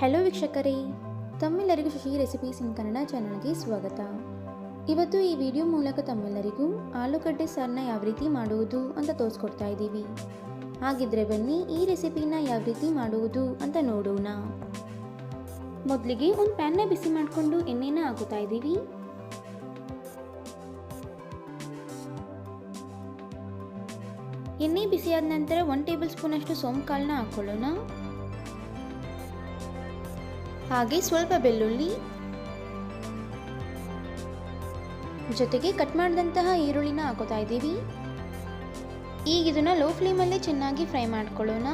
Hello ವೀಕ್ಷಕರೇ, ತಮ್ಮೆಲ್ಲರಿಗೂ Shashi recipes ಇನ್ ಕನ್ನಡ ಚಾನಲ್ಗೆ ಸ್ವಾಗತ. ಇವತ್ತು ಈ ವಿಡಿಯೋ ಮೂಲಕ ತಮ್ಮೆಲ್ಲರಿಗೂ ಆಲೂಗಡ್ಡೆ ಸಾರನ್ನ ಯಾವ ರೀತಿ ಮಾಡುವುದು ಅಂತ ತೋರಿಸ್ಕೊಡ್ತಾ ಇದ್ದೀವಿ. ಹಾಗಿದ್ರೆ ಬನ್ನಿ ಈ ರೆಸಿಪಿನ ಯಾವ ರೀತಿ ಮಾಡುವುದು ಅಂತ ನೋಡೋಣ. ಮೊದಲಿಗೆ ಒಂದು ಪ್ಯಾನ್ನ ಬಿಸಿ ಮಾಡಿಕೊಂಡು ಎಣ್ಣೆನ ಹಾಕುತ್ತಾ ಇದ್ದೀವಿ. ಎಣ್ಣೆ ಬಿಸಿಯಾದ ನಂತರ ಒನ್ ಟೇಬಲ್ ಸ್ಪೂನ್ ಅಷ್ಟು ಸೋಂಪು ಕಾಳನ್ನ ಹಾಕೊಳ್ಳೋಣ. ಹಾಗೆ ಸ್ವಲ್ಪ ಬೆಳ್ಳುಳ್ಳಿ ಜೊತೆಗೆ ಕಟ್ ಮಾಡಿದಂತಹ ಈರುಳ್ಳಿನ ಹಾಕೋತಾ ಇದ್ದೀವಿ. ಈಗ ಇದನ್ನ ಲೋ ಫ್ಲೇಮಲ್ಲೇ ಚೆನ್ನಾಗಿ ಫ್ರೈ ಮಾಡ್ಕೊಳ್ಳೋಣ.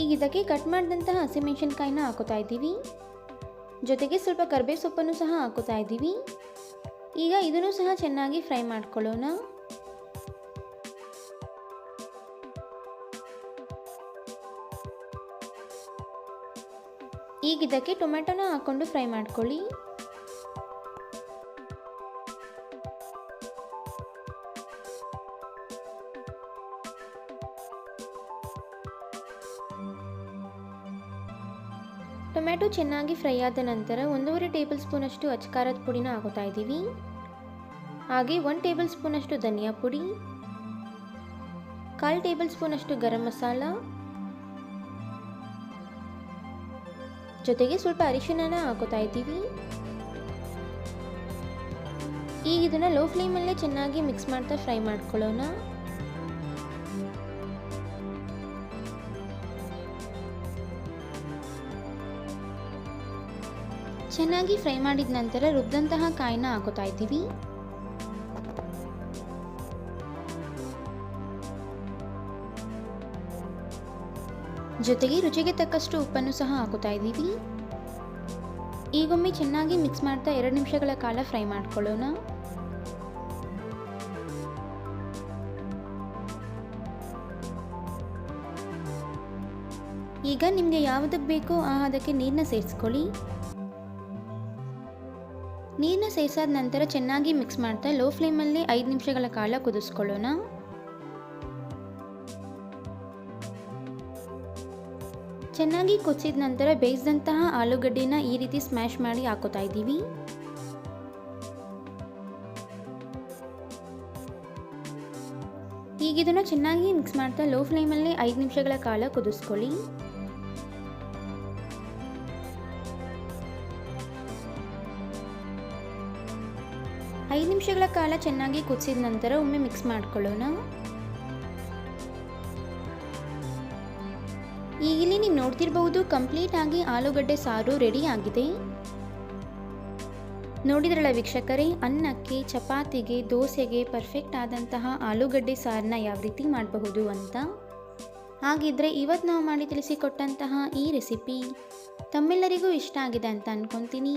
ಈಗ ಇದಕ್ಕೆ ಕಟ್ ಮಾಡಿದಂತಹ ಹಸಿಮೆಣಸಿನ್ಕಾಯಿನ ಹಾಕೋತಾ ಇದ್ದೀವಿ. ಜೊತೆಗೆ ಸ್ವಲ್ಪ ಕರ್ಬೇವು ಸೊಪ್ಪನ್ನು ಸಹ ಹಾಕೋತಾ ಇದ್ದೀವಿ. ಈಗ ಇದನ್ನು ಸಹ ಚೆನ್ನಾಗಿ ಫ್ರೈ ಮಾಡ್ಕೊಳ್ಳೋಣ. ಈಗ ಇದಕ್ಕೆ ಟೊಮೆಟೊನ ಹಾಕ್ಕೊಂಡು ಫ್ರೈ ಮಾಡ್ಕೊಳ್ಳಿ. ಟೊಮೆಟೊ ಚೆನ್ನಾಗಿ ಫ್ರೈ ಆದ ನಂತರ ಒಂದೂವರೆ ಟೇಬಲ್ ಸ್ಪೂನಷ್ಟು ಅಚ್ಕಾರದ ಪುಡಿನ ಹಾಕೋತಾ ಇದ್ದೀವಿ. ಹಾಗೆ ಒನ್ ಟೇಬಲ್ ಸ್ಪೂನಷ್ಟು ಧನಿಯಾ ಪುಡಿ, ಕಾಲು ಟೇಬಲ್ ಸ್ಪೂನಷ್ಟು ಗರಂ ಮಸಾಲ, ಜೊತೆಗೆ ಸ್ವಲ್ಪ ಅರಿಶಿನ ಹಾಕೋತಾ ಇದ್ದೀವಿ. ಈಗ ಇದನ್ನು ಲೋ ಫ್ಲೇಮಲ್ಲೇ ಚೆನ್ನಾಗಿ ಮಿಕ್ಸ್ ಮಾಡ್ತಾ ಫ್ರೈ ಮಾಡ್ಕೊಳ್ಳೋಣ. ಚೆನ್ನಾಗಿ ಫ್ರೈ ಮಾಡಿದ ನಂತರ ರುಬ್ಬಿದಂತಹ ಕಾಯಿನ ಹಾಕೋತಾ ಇದ್ದೀವಿ. ಜೊತೆಗೆ ರುಚಿಗೆ ತಕ್ಕಷ್ಟು ಉಪ್ಪನ್ನು ಸಹ ಹಾಕೋತಾ ಇದ್ದೀವಿ. ಈಗೊಮ್ಮೆ ಚೆನ್ನಾಗಿ ಮಿಕ್ಸ್ ಮಾಡ್ತಾ ಎರಡು ನಿಮಿಷಗಳ ಕಾಲ ಫ್ರೈ ಮಾಡ್ಕೊಳ್ಳೋಣ. ಈಗ ನಿಮಗೆ ಯಾವುದಕ್ಕೆ ಬೇಕೋ ಆ ಅದಕ್ಕೆ ನೀರನ್ನ ಸೇರಿಸ್ಕೊಳ್ಳಿ. ನೀರನ್ನ ಸೇರಿಸಾದ ನಂತರ ಚೆನ್ನಾಗಿ ಮಿಕ್ಸ್ ಮಾಡ್ತಾ ಲೋ ಫ್ಲೇಮಲ್ಲಿ ಐದು ನಿಮಿಷಗಳ ಕಾಲ ಕುದಿಸ್ಕೊಳ್ಳೋಣ. ಚೆನ್ನಾಗಿ ಕುದಿಸಿದ ನಂತರ ಬೇಯಿಸಿದಂತಹ ಆಲೂಗಡ್ಡೆನ ಈ ರೀತಿ ಸ್ಮ್ಯಾಶ್ ಮಾಡಿ ಹಾಕೋತಾ ಇದ್ದೀವಿ. ಈಗ ಇದನ್ನು ಚೆನ್ನಾಗಿ ಮಿಕ್ಸ್ ಮಾಡ್ತಾ ಲೋ ಫ್ಲೇಮಲ್ಲಿ ಐದು ನಿಮಿಷಗಳ ಕಾಲ ಕುದಿಸ್ಕೊಳ್ಳಿ. ಐದು ನಿಮಿಷಗಳ ಕಾಲ ಚೆನ್ನಾಗಿ ಕುದಿಸಿದ ನಂತರ ಒಮ್ಮೆ ಮಿಕ್ಸ್ ಮಾಡ್ಕೊಳ್ಳೋಣ. ಈಗಿಲ್ಲಿ ನೀವು ನೋಡ್ತಿರ್ಬಹುದು ಕಂಪ್ಲೀಟ್ ಆಗಿ ಆಲೂಗಡ್ಡೆ ಸಾರು ರೆಡಿ ಆಗಿದೆ. ನೋಡಿದ್ರಲ್ಲ ವೀಕ್ಷಕರೇ, ಅನ್ನಕ್ಕೆ, ಚಪಾತಿಗೆ, ದೋಸೆಗೆ ಪರ್ಫೆಕ್ಟ್ ಆದಂತಹ ಆಲೂಗಡ್ಡೆ ಸಾರನ್ನ ಯಾವ ರೀತಿ ಮಾಡಬಹುದು ಅಂತ. ಹಾಗಿದ್ರೆ ಇವತ್ತು ನಾವು ಮಾಡಿ ತಿಳಿಸಿಕೊಟ್ಟಂತಹ ಈ ರೆಸಿಪಿ ತಮ್ಮೆಲ್ಲರಿಗೂ ಇಷ್ಟ ಆಗಿದೆ ಅಂತ ಅನ್ಕೊತೀನಿ.